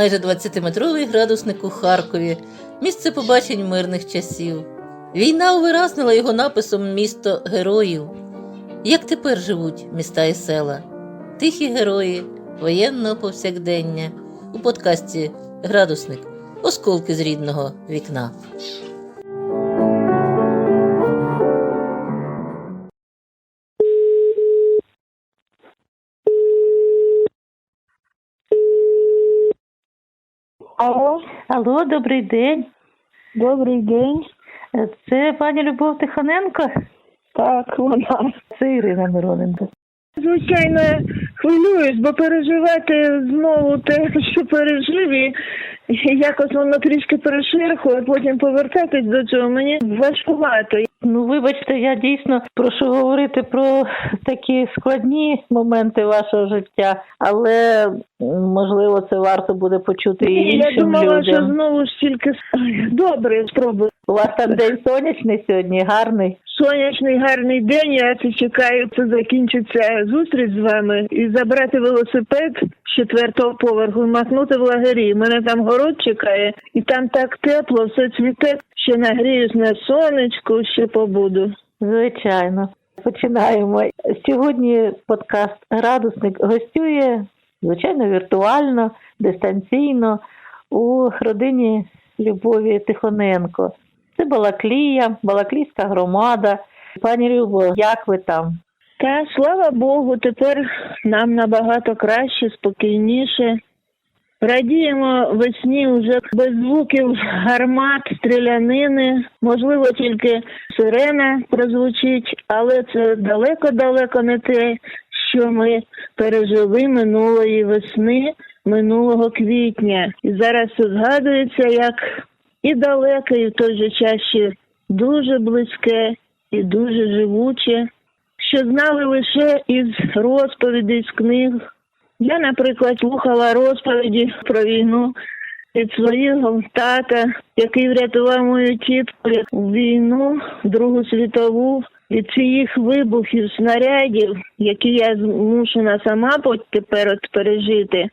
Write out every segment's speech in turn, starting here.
майже 20-метровий градусник у Харкові, місце побачень мирних часів. Війна увиразнила його написом Місто героїв. Як тепер живуть міста і села? Тихі герої воєнного повсякдення у подкасті Градусник Осколки з рідного вікна. Алло, Алло, добрий день. добрий день. Це пані Любов Тихоненко? Так, вона. Це Ірина Мироненко. Звичайно, хвилююсь, бо переживати знову те, що пережив, і якось воно трішки переширхує, а потім повертатись до цього мені важкувато. Ну, вибачте, я дійсно прошу говорити про такі складні моменти вашого життя, але можливо це варто буде почути і Ні, я іншим думала, що знову ж тільки добре спробую. У вас там день сонячний сьогодні, гарний. Сонячний гарний день. Я чекаю. Це закінчиться зустріч з вами і забрати велосипед з четвертого поверху, махнути в лагері. Мене там город чекає, і там так тепло, все цвіте. Ще нагріюсь на сонечку, ще побуду. Звичайно. Починаємо. Сьогодні подкаст Градусник гостює, звичайно, віртуально, дистанційно у родині Любові Тихоненко. Це Балаклія, Балаклійська громада. Пані Любо, як ви там? Та слава Богу, тепер нам набагато краще, спокійніше. Радіємо весні вже без звуків гармат, стрілянини. Можливо, тільки сирена прозвучить, але це далеко-далеко не те, що ми пережили минулої весни, минулого квітня. І зараз згадується як і далеке, і в той же час ще дуже близьке і дуже живуче що знали лише із розповідей з книг. Я, наприклад, слухала розповіді про війну від свого тата, який врятував мою тітку у війну, Другу світову, від цих вибухів снарядів, які я змушена сама тепер от пережити.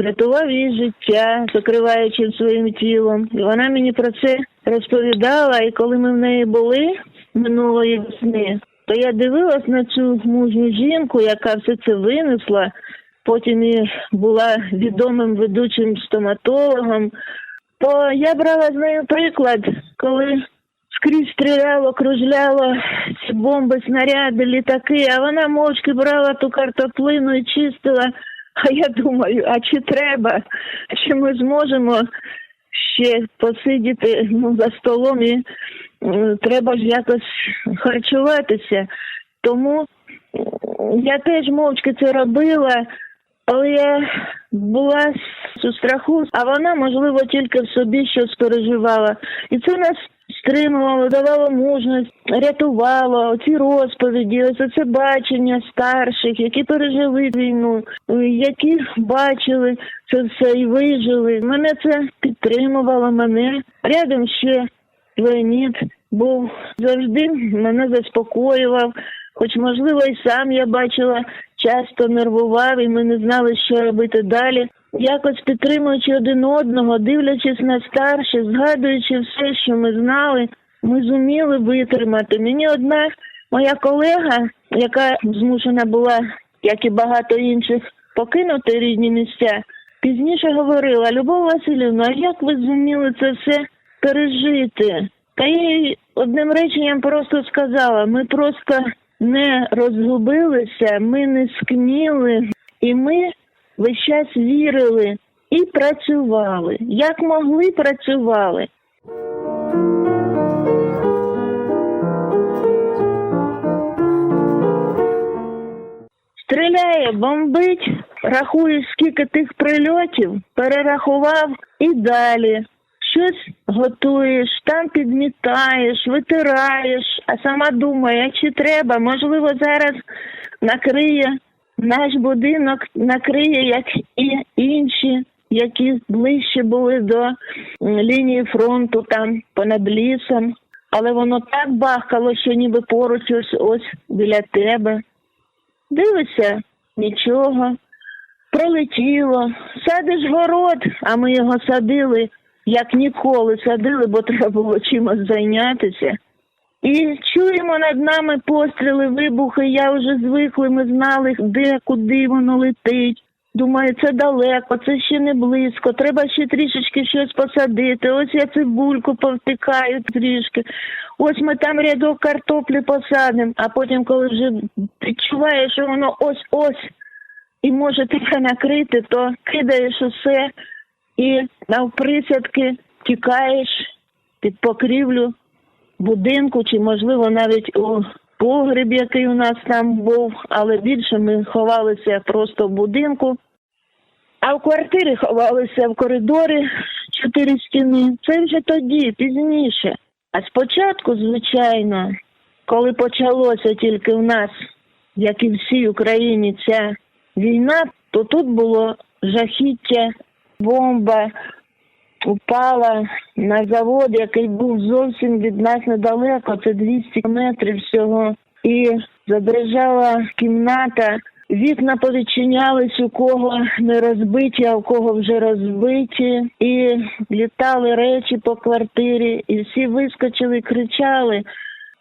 Врятував її життя, закриваючи своїм тілом. І вона мені про це розповідала. І коли ми в неї були минулої весни, то я дивилась на цю мужню жінку, яка все це винесла. Потім і була відомим ведучим стоматологом. То я брала з нею приклад, коли скрізь стріляло, кружляло ці бомби, снаряди, літаки, а вона мовчки брала ту картоплину і чистила. А я думаю, а чи треба? Чи ми зможемо ще посидіти ну, за столом і треба ж якось харчуватися. Тому я теж мовчки це робила, але я була у страху, а вона, можливо, тільки в собі щось переживала. І це нас стримувало, давало мужність, рятувало ці розповіді, ось це бачення старших, які пережили війну, які бачили це все і вижили. Мене це підтримувало, мене рядом ще Леонід був завжди мене заспокоював. Хоч, можливо, і сам я бачила, часто нервував, і ми не знали, що робити далі. Якось підтримуючи один одного, дивлячись на старше, згадуючи все, що ми знали, ми зуміли витримати. Мені одна моя колега, яка змушена була, як і багато інших, покинути рідні місця, пізніше говорила: Любов Васильівна, а як ви зуміли це все пережити? Та я їй одним реченням просто сказала: ми просто не розгубилися, ми не скніли, і ми весь час вірили і працювали. Як могли, працювали. Стріляє, бомбить, рахуєш, скільки тих прильотів, перерахував і далі. Щось готуєш, там підмітаєш, витираєш, а сама думає, чи треба, можливо, зараз накриє наш будинок, накриє, як і інші, які ближче були до лінії фронту, там понад лісом. Але воно так бахкало, що ніби поруч ось ось біля тебе. Дивишся, нічого. пролетіло. Садиш город, а ми його садили, як ніколи садили, бо треба було чимось зайнятися. І чуємо над нами постріли, вибухи. Я вже звикли, ми знали, де, куди воно летить. Думаю, це далеко, це ще не близько. Треба ще трішечки щось посадити. Ось я цибульку повтикаю трішки. Ось ми там рядок картоплі посадимо, а потім, коли вже відчуваєш, що воно ось ось і може тебе накрити, то кидаєш усе і навприсядки тікаєш під покрівлю будинку, чи можливо навіть у погреб, який у нас там був, але більше ми ховалися просто в будинку. А в квартирі ховалися в коридорі чотири стіни. Це вже тоді, пізніше. А спочатку, звичайно, коли почалося тільки в нас, як і всій Україні, ця війна, то тут було жахіття, бомба упала на завод, який був зовсім від нас недалеко, це 200 метрів всього. І задрижала кімната. Вікна повідчинялись, у кого не розбиті, а у кого вже розбиті, і літали речі по квартирі, і всі вискочили, кричали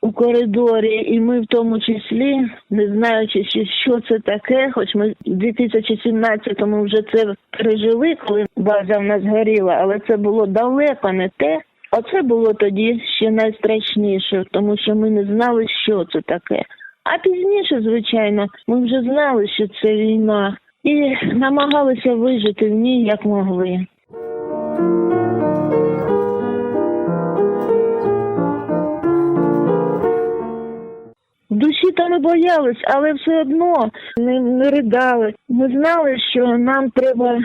у коридорі, і ми в тому числі, не знаючи, що це таке, хоч ми в 2017-му вже це пережили, коли база в нас горіла, але це було далеко не те. Оце було тоді ще найстрашніше, тому що ми не знали, що це таке. А пізніше, звичайно, ми вже знали, що це війна, і намагалися вижити в ній як могли. В душі то не боялись, але все одно не, не ридали. Ми знали, що нам треба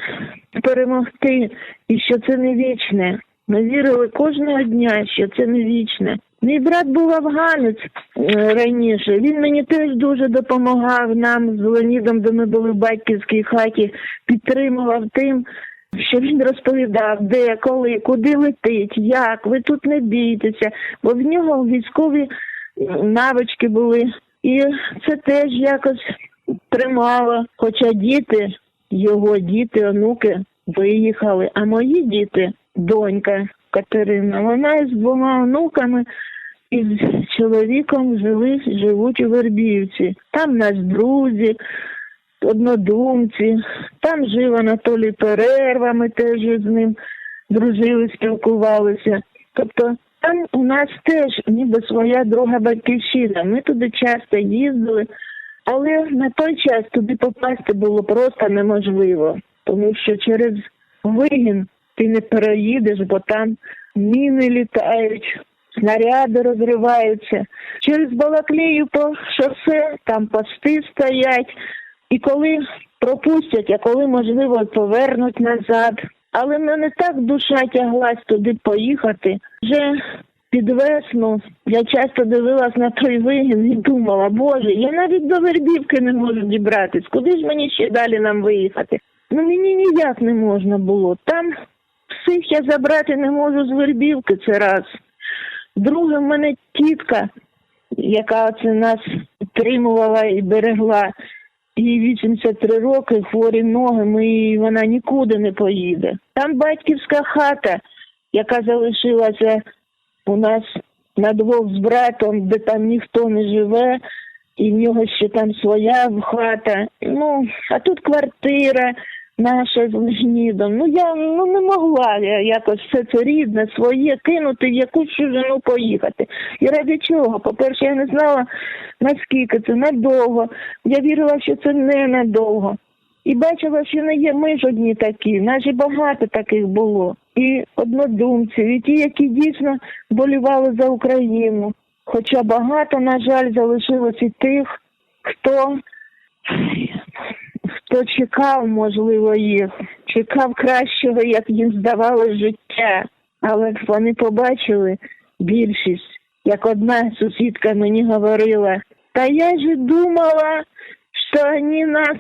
перемогти і що це не вічне. Ми вірили кожного дня, що це не вічне. Мій брат був афганець е, раніше. Він мені теж дуже допомагав нам з Леонідом, де ми були в батьківській хаті, підтримував тим, що він розповідав, де, коли, куди летить, як, ви тут не бійтеся, бо в нього військові навички були. І це теж якось тримало. Хоча діти, його діти, онуки виїхали, а мої діти, донька Катерина, вона з двома онуками і з чоловіком жили, живуть у Вербіївці. Там нас друзі, однодумці, там жив Анатолій Перерва, ми теж з ним дружили, спілкувалися. Тобто там у нас теж ніби своя друга батьківщина. Ми туди часто їздили, але на той час туди попасти було просто неможливо, тому що через вигін ти не переїдеш, бо там міни літають, снаряди розриваються. Через Балаклею по шосе там пости стоять, і коли пропустять, а коли можливо повернуть назад. Але мене так душа тяглась туди поїхати. Вже під весну я часто дивилась на той вигін і думала, боже, я навіть до Вербівки не можу дібратись. Куди ж мені ще далі нам виїхати? Ну мені ніяк не можна було. Там всіх я забрати не можу з Вербівки, це раз. Друге, в мене тітка, яка це нас підтримувала і берегла. Їй 83 роки, хворі ноги, її- вона нікуди не поїде. Там батьківська хата, яка залишилася у нас на двох з братом, де там ніхто не живе, і в нього ще там своя хата. Ну, а тут квартира наша з Лежнідом. Ну я ну не могла я якось все це рідне, своє кинути якусь чужину поїхати. І ради чого? По-перше, я не знала наскільки це надовго. Я вірила, що це не надовго. І бачила, що не є ми ж одні такі, нас багато таких було. І однодумців, і ті, які дійсно болівали за Україну. Хоча багато, на жаль, залишилось і тих, хто хто чекав, можливо, їх, чекав кращого, як їм здавалось, життя. Але вони побачили більшість, як одна сусідка мені говорила, та я же думала, що вони нас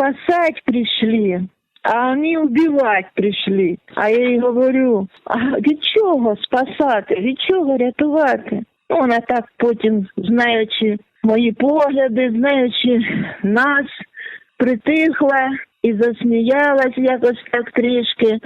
спасать прийшли, а вони убивать прийшли. А я їй говорю, а від чого спасати, від чого рятувати? Ну, вона так потім, знаючи мої погляди, знаючи нас, притихла і засміялась якось так трішки.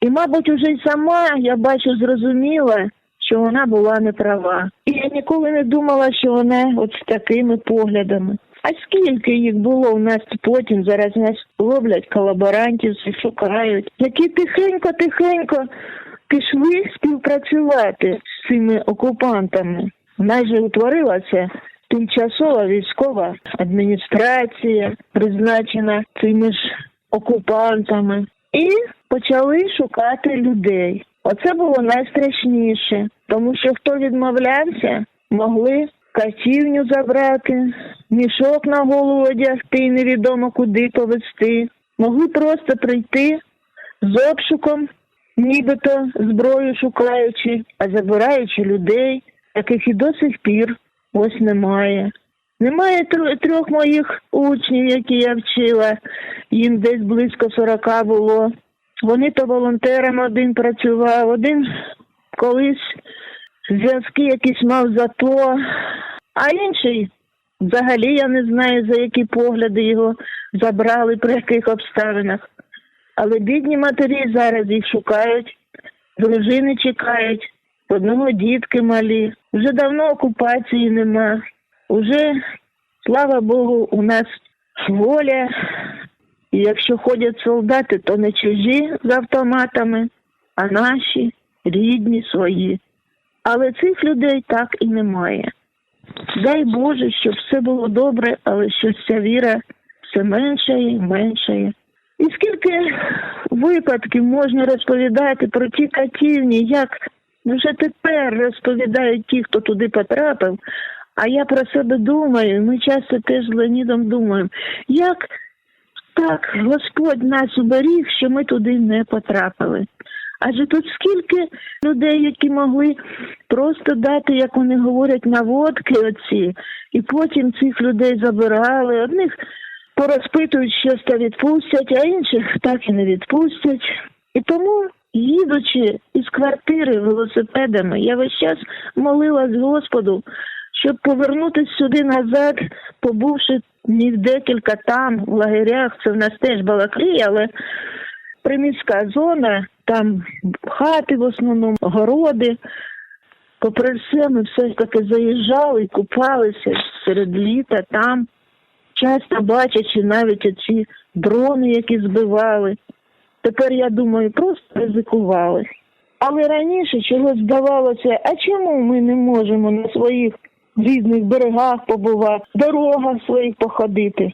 І, мабуть, уже й сама я бачу, зрозуміла, що вона була не права. І я ніколи не думала, що вона от з такими поглядами. А скільки їх було у нас потім, зараз нас ловлять колаборантів, шукають, які тихенько-тихенько пішли співпрацювати з цими окупантами. У же утворилася тимчасова військова адміністрація, призначена цими ж окупантами, і почали шукати людей. Оце було найстрашніше, тому що хто відмовлявся, могли катівню забрати, мішок на голову одягти, невідомо куди повезти. Могли просто прийти з обшуком, нібито зброю шукаючи, а забираючи людей, яких і до сих пір ось немає. Немає тр- трьох моїх учнів, які я вчила, їм десь близько сорока було. Вони то волонтером один працював, один колись зв'язки якісь мав за то, а інший взагалі я не знаю, за які погляди його забрали, при яких обставинах. Але бідні матері зараз їх шукають, дружини чекають, одного дітки малі. Вже давно окупації нема. Уже, слава Богу, у нас воля. І якщо ходять солдати, то не чужі з автоматами, а наші, рідні, свої. Але цих людей так і немає. Дай Боже, щоб все було добре, але щось ця віра все меншає і меншає. І скільки випадків можна розповідати про ті катівні, як вже тепер розповідають ті, хто туди потрапив. А я про себе думаю, ми часто теж з Леонідом думаємо, як так Господь нас уберіг, що ми туди не потрапили. Адже тут скільки людей, які могли просто дати, як вони говорять, наводки оці, і потім цих людей забирали. Одних порозпитують щось та відпустять, а інших так і не відпустять. І тому, їдучи із квартири велосипедами, я весь час молилась Господу, щоб повернутися сюди назад, побувши ні декілька там, в лагерях, це в нас теж Балаклія, але приміська зона, там хати в основному, городи. Попри все, ми все ж таки заїжджали, купалися серед літа там, часто бачачи навіть оці дрони, які збивали. Тепер я думаю, просто ризикували. Але раніше чогось здавалося, а чому ми не можемо на своїх рідних берегах побувати, дорогах своїх походити?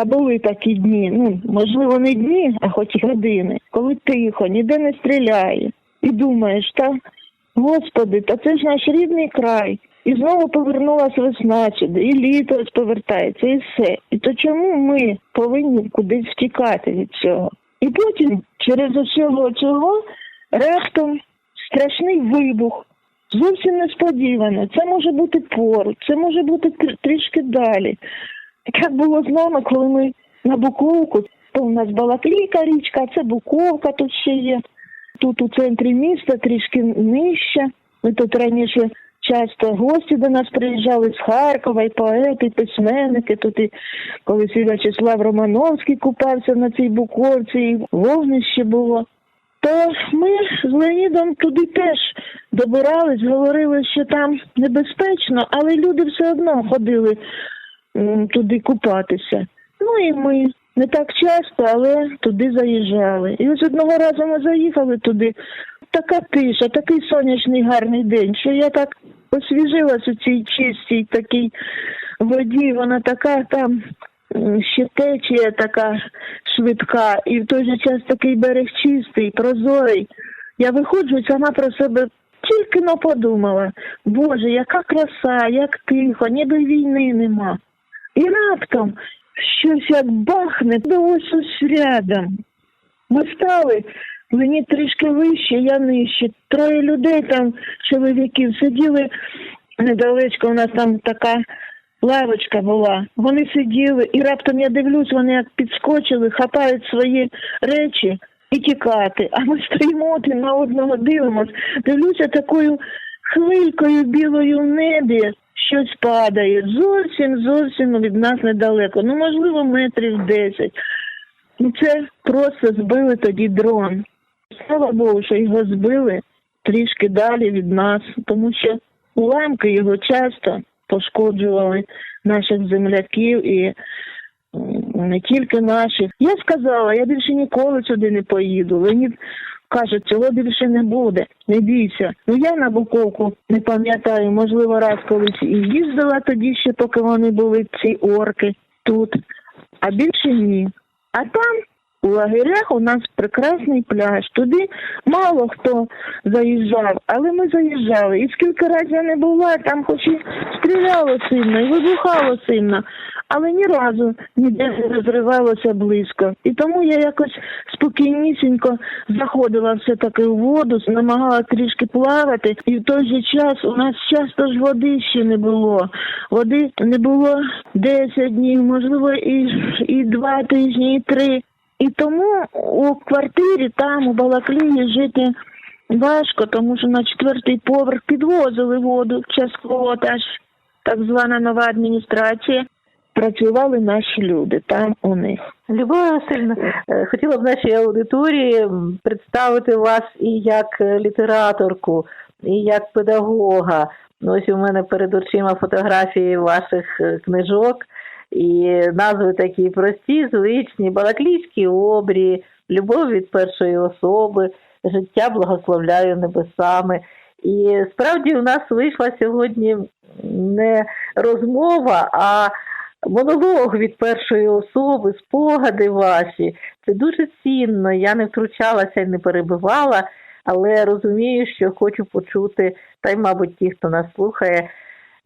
А були такі дні, ну можливо не дні, а хоч години, коли тихо, ніде не стріляє, і думаєш, та господи, та це ж наш рідний край. І знову повернулась весна сюди, і літо повертається, і все. І то чому ми повинні кудись втікати від цього? І потім, через усього цього, раптом страшний вибух. Зовсім несподівано. Це може бути поруч, це може бути трішки далі. Так було з нами, коли ми на Буковку, то у нас Балаклійка річка, а це Буковка тут ще є. Тут у центрі міста трішки нижче. Ми тут раніше часто гості до нас приїжджали з Харкова, і поети, і письменники. Тут і колись і В'ячеслав Романовський купався на цій Буковці, і вогнище було. То ми з Леонідом туди теж добирались, говорили, що там небезпечно, але люди все одно ходили туди купатися. Ну і ми не так часто, але туди заїжджали. І ось одного разу ми заїхали туди. Така тиша, такий сонячний гарний день, що я так освіжилась у цій чистій такій воді. Вона така там ще течія така швидка, і в той же час такий берег чистий, прозорий. Я виходжу сама про себе тільки но подумала, Боже, яка краса, як тихо, ніби війни нема. І раптом щось як бахне, ось ось рядом. Ми стали, мені трішки вище, я нижче. Троє людей там, чоловіків, сиділи недалечко, у нас там така лавочка була. Вони сиділи, і раптом я дивлюсь, вони як підскочили, хапають свої речі і тікати. А ми стоїмо один на одного дивимось. Дивлюся такою хвилькою білою в небі. Щось падає зовсім зовсім від нас недалеко. Ну, можливо, метрів десять. Ну, це просто збили тоді дрон. Слава Богу, що його збили трішки далі від нас, тому що уламки його часто пошкоджували наших земляків і не тільки наших. Я сказала, я більше ніколи сюди не поїду. Леонід каже, цього більше не буде, не бійся. Ну я на Буковку не пам'ятаю, можливо, раз колись і їздила тоді ще, поки вони були ці орки тут, а більше ні. А там у лагерях у нас прекрасний пляж. Туди мало хто заїжджав, але ми заїжджали. І скільки разів я не була, там хоч і стріляло сильно, і вибухало сильно, але ні разу ніде не розривалося близько. І тому я якось спокійнісінько заходила все-таки в воду, намагала трішки плавати, і в той же час у нас часто ж води ще не було. Води не було 10 днів, можливо, і, і 2 тижні, і 3. І тому у квартирі там, у Балаклії, жити важко, тому що на четвертий поверх підвозили воду частково, та ж так звана нова адміністрація. Працювали наші люди там у них. Любов Васильівна, е, хотіла б нашій аудиторії представити вас і як літераторку, і як педагога. Ось у мене перед очима фотографії ваших е, книжок, і назви такі прості, звичні, Балаклійські обрії, любов від першої особи, життя благословляю небесами. І справді у нас вийшла сьогодні не розмова, а монолог від першої особи, спогади ваші. Це дуже цінно. Я не втручалася і не перебивала, але розумію, що хочу почути, та й, мабуть, ті, хто нас слухає,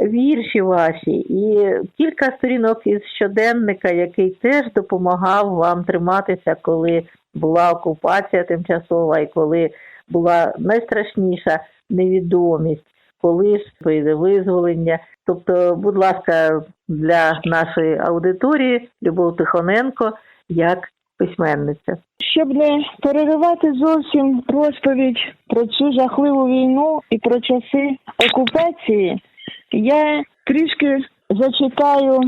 вірші ваші. І кілька сторінок із щоденника, який теж допомагав вам триматися, коли була окупація тимчасова і коли була найстрашніша невідомість, коли ж прийде визволення. Тобто, будь ласка, для нашої аудиторії Любов Тихоненко як письменниця. Щоб не переривати зовсім розповідь про цю жахливу війну і про часи окупації, я трішки зачитаю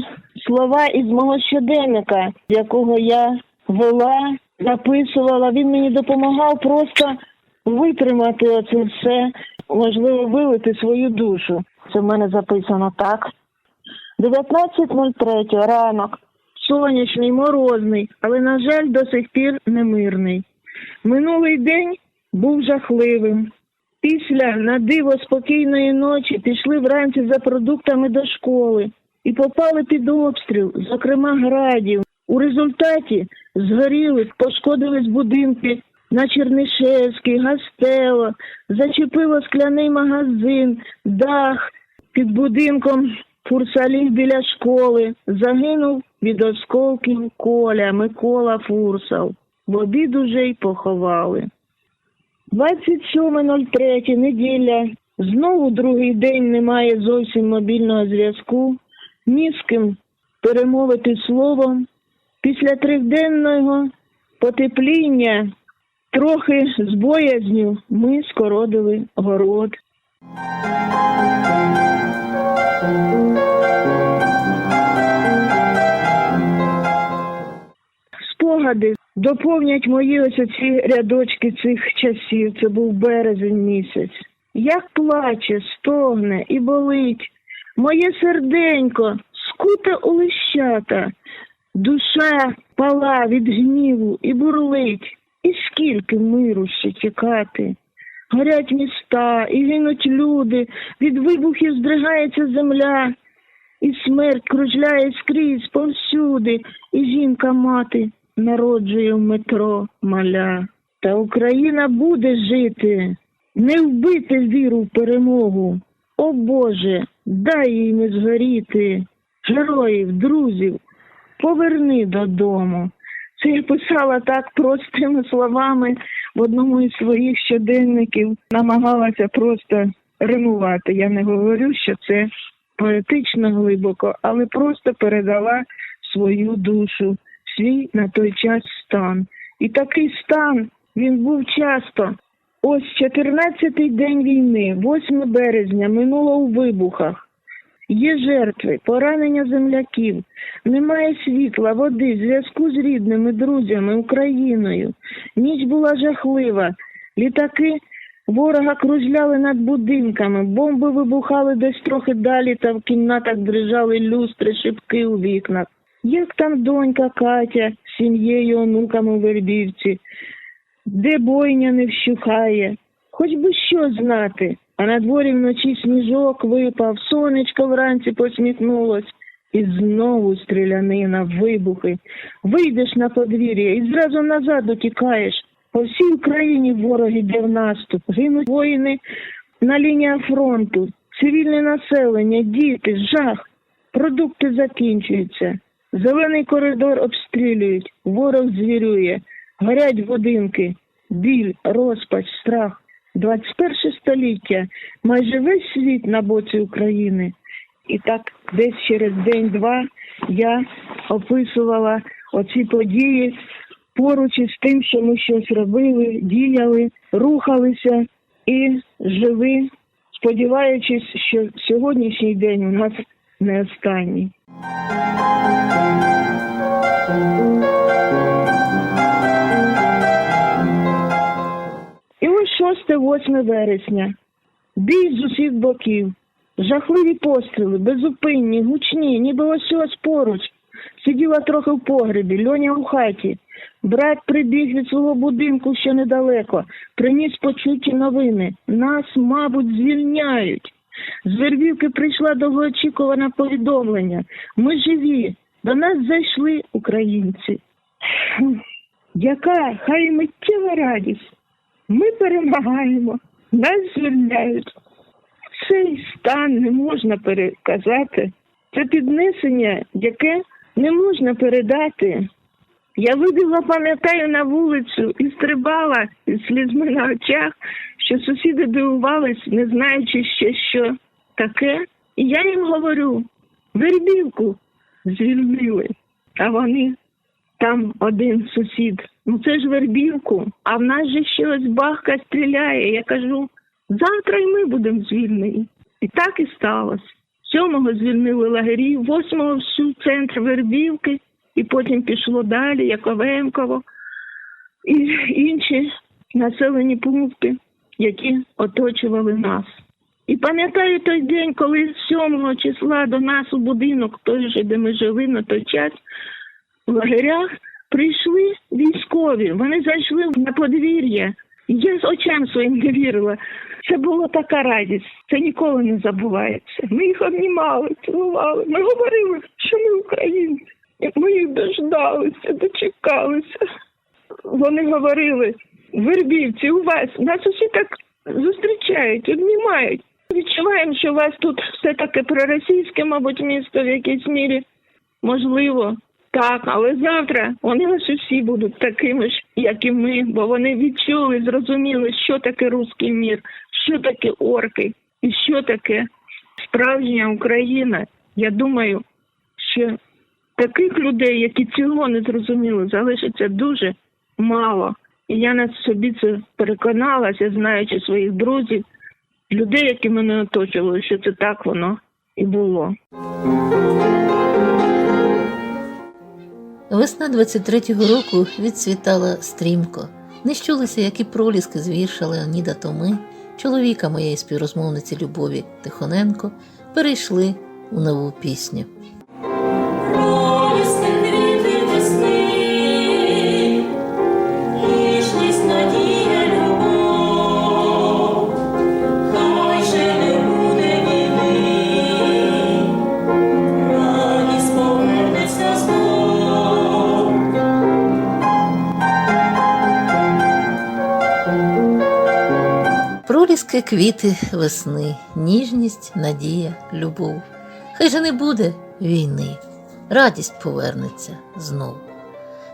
слова із мого щоденника, якого я вела, записувала. Він мені допомагав просто витримати оце все, можливо, вилити свою душу. Це в мене записано так. 19.03 ранок. Сонячний, морозний, але, на жаль, до сих пір немирний. Минулий день був жахливим. Після на диво спокійної ночі пішли вранці за продуктами до школи і попали під обстріл, зокрема градів. У результаті згоріли, пошкодились будинки на Чернишевській, Гастело, зачепило скляний магазин, дах під будинком Фурсалів біля школи. Загинув від осколків Коля Микола Фурсал. В обід уже й поховали. 27.03, неділя. Знову другий день немає зовсім мобільного зв'язку. Ні з ким перемовити словом. Після триденного потепління трохи з боязню ми скородили город. Спогади доповнять мої ось ці рядочки цих часів. Це був березень місяць. Як плаче, стогне і болить. Моє серденько скуте у лищата, душа пала від гніву і бурлить. І скільки миру ще чекати? Горять міста і гинуть люди, від вибухів здригається земля, і смерть кружляє скрізь повсюди, і жінка мати народжує в метро маля. Та Україна буде жити, не вбити віру в перемогу. О Боже, дай їй не згоріти. Героїв, друзів, поверни додому. Це я писала так простими словами в одному із своїх щоденників, намагалася просто римувати. Я не говорю, що це поетично глибоко, але просто передала свою душу, свій на той час стан. І такий стан він був часто. Ось 14-й день війни, 8 березня, минуло у вибухах. Є жертви, поранення земляків, немає світла, води, зв'язку з рідними, друзями, Україною. Ніч була жахлива. Літаки ворога кружляли над будинками, бомби вибухали десь трохи далі, та в кімнатах дрижали люстри, шибки у вікнах. Як там донька Катя з сім'єю, онуками у Вербівці, де бойня не вщухає, хоч би що знати. А на дворі вночі сніжок випав, сонечко вранці посміхнулось. І знову стрілянина, вибухи. Вийдеш на подвір'я і зразу назад утікаєш. По всій Україні ворог іде в наступ. Гинуть воїни на лініях фронту, цивільне населення, діти, жах. Продукти закінчуються. Зелений коридор обстрілюють, ворог звірює, горять будинки, біль, розпач, страх. 21 століття, майже весь світ на боці України. І так десь через день-два я описувала оці події поруч із тим, що ми щось робили, діяли, рухалися і жили, сподіваючись, що сьогоднішній день у нас не останній. І ось 6-8 вересня. Бій з усіх боків. Жахливі постріли, безупинні, гучні, ніби ось ось поруч. Сиділа трохи в погребі, льоня у хаті. Брат прибіг від свого будинку ще недалеко, приніс почуті новини. Нас, мабуть, звільняють. З Вербівки прийшла довгоочікуване повідомлення. Ми живі. До нас зайшли українці. Яка хай миттєва радість. Ми перемагаємо, нас звільняють. Цей стан не можна переказати. Це піднесення, яке не можна передати. Я вибігла, пам'ятаю, на вулицю і стрибала із слізьми на очах, що сусіди дивувались, не знаючи ще, що таке. І я їм говорю: вербівку звільнили, а вони там один сусід. Ну це ж вербівку, а в нас же ще ось бахка стріляє. Я кажу, завтра і ми будемо звільнені. І так і сталося. Сьомого звільнили лагерів, восьмого всю центр Вербівки, і потім пішло далі, Яковенково і інші населені пункти, які оточували нас. І пам'ятаю той день, коли з 7 числа до нас у будинок, той же, де ми жили на той час, в лагерях прийшли військові. Вони зайшли на подвір'я. Я з очам своїм не вірила. Це була така радість. Це ніколи не забувається. Ми їх обнімали, цілували. Ми говорили, що ми українці. І ми їх дождалися, дочекалися. Вони говорили, вербівці, у вас нас усі так зустрічають, обнімають. Відчуваємо, що у вас тут все таки проросійське, мабуть, місто в якійсь мірі. Можливо, так, але завтра вони ось усі будуть такими ж, як і ми, бо вони відчули, зрозуміли, що таке руський мір, що таке орки і що таке справжня Україна. Я думаю, що таких людей, які цього не зрозуміли, залишиться дуже мало. І я на собі це переконалася, знаючи своїх друзів, людей, які мене оточували, що це так воно і було. Весна 23-го року відцвітала стрімко. Не щулися, які проліски з вірша Леоніда Томи, чоловіка моєї співрозмовниці Любові Тихоненко, перейшли у нову пісню. Проліски квіти весни, ніжність, надія, любов. Хай же не буде війни. радість повернеться знову.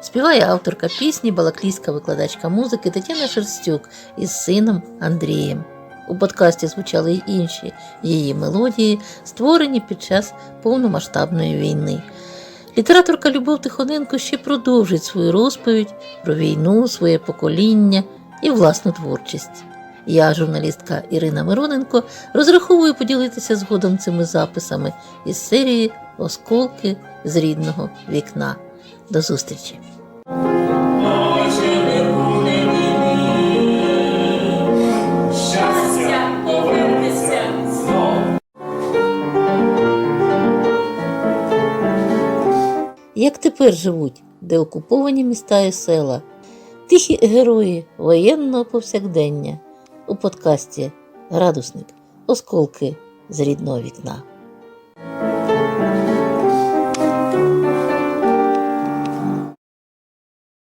Співає авторка пісні, балаклійська викладачка музики Тетяна Шерстюк із сином Андрієм. У подкасті звучали й інші її мелодії, створені під час повномасштабної війни. Літераторка Любов Тихоненко ще продовжить свою розповідь про війну, своє покоління і власну творчість. Я, журналістка Ірина Мироненко, розраховую поділитися згодом цими записами із серії Осколки з рідного вікна. До зустрічі! Як тепер живуть деокуповані міста і села, тихі герої воєнного повсякдення у подкасті Градусник Осколки з рідного вікна.